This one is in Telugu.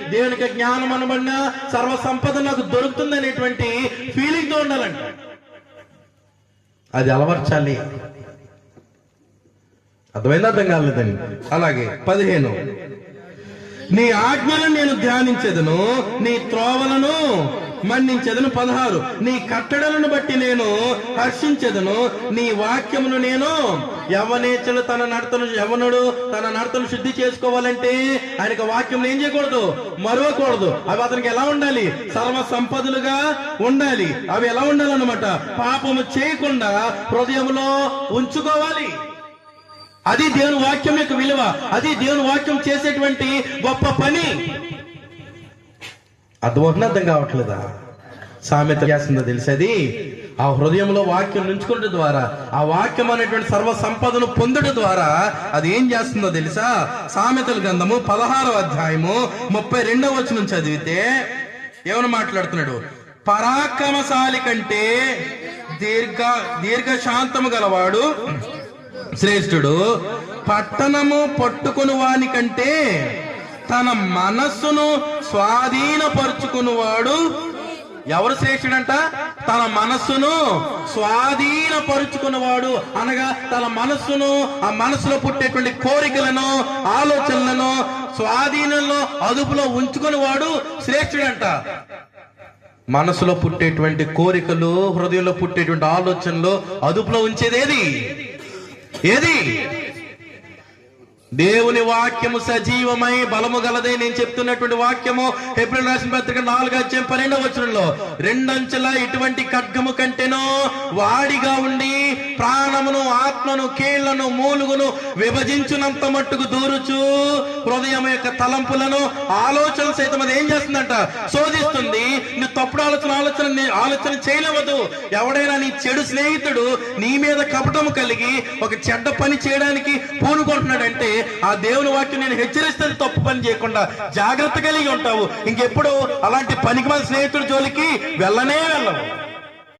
దేవునికి జ్ఞానం అనబడిన సర్వ సంపద నాకు దొరుకుతుంది అనేటువంటి ఫీలింగ్తో ఉండాలండి అది అలవర్చాలి. అర్థమైందా? అర్థం కాలేదండి. అలాగే పదిహేను. నీ ఆజ్ఞలను నేను ధ్యానించదును నీ త్రోవలను మన్నించదును పదహారు. నీ కట్టడలను బట్టి నేను హర్షించదును. నీ వాక్యమును నేను యవనేచలు తన నడతను యవనుడు తన నడతను శుద్ధి చేసుకోవాలంటే ఆయనకు వాక్యం ఏం చేయకూడదు? మరవకూడదు. అవి అతనికి ఎలా ఉండాలి? సర్వ సంపదలుగా ఉండాలి. అవి ఎలా ఉండాలన్నమాట? పాపము చేయకుండా హృదయంలో ఉంచుకోవాలి. అది దేవుని వాక్యం యొక్క విలువ. అది దేవుని వాక్యం చేసేటువంటి గొప్ప పని. అర్థమవుతుంది? అర్థం కావట్లేదా? సామెత చేస్తుందో తెలిసేది? ఆ హృదయంలో వాక్యం నుంచుకుంటే ద్వారా ఆ వాక్యం అనేటువంటి సర్వ సంపదను పొందుట ద్వారా అది ఏం చేస్తుందో తెలుసా? సామెతల గ్రంథము పదహారో అధ్యాయము ముప్పై రెండవ వచనం చదివితే ఏమని మాట్లాడుతున్నాడు? పరాక్రమశాలి కంటే దీర్ఘ దీర్ఘ శాంతము గలవాడు శ్రేష్ఠుడు. పట్టణము పట్టుకుని వాని కంటే తన మనస్సును స్వాధీనపరుచుకునివాడు ఎవరు శ్రేష్ఠుడంట? తన మనస్సును స్వాధీనపరుచుకున్నవాడు. అనగా తన మనస్సును ఆ మనస్సులో పుట్టేటువంటి కోరికలను ఆలోచనలను స్వాధీనంలో అదుపులో ఉంచుకునేవాడు శ్రేష్ఠుడంట. మనసులో పుట్టేటువంటి కోరికలు హృదయంలో పుట్టేటువంటి ఆలోచనలు అదుపులో ఉంచేది ఏది? ఏది? దేవుని వాక్యము సజీవమై బలము గలదే నేను చెప్తున్నటువంటి వాక్యము ఏప్రిల్ రాసిన పత్రిక నాలుగు అధ్యాయం పన్నెండవ వచనంలో రెండంచెల ఇటువంటి ఖడ్గము కంటేనో వాడిగా ఉండి ప్రాణమును ఆత్మను కీళ్ళను మూలుగును విభజించునంత మట్టుకు దూరుచు హృదయం యొక్క తలంపులను ఆలోచన సైతం అది ఏం చేస్తుందంట? శోధిస్తుంది. నువ్వు తప్పుడు ఆలోచన ఆలోచన ఆలోచన చేయలేవద్దు ఎవడైనా నీ చెడు స్నేహితుడు నీ మీద కపటం కలిగి ఒక చెడ్డ పని చేయడానికి పూనుకుంటున్నాడంటే ఆ దేవుని వాక్యం నేను హెచ్చరిస్తే తప్పు పని చేయకుండా జాగ్రత్త కలిగి ఉంటావు. ఇంకెప్పుడు అలాంటి పనికి స్నేహితుడి జోలికి వెళ్ళనే వెళ్ళవు.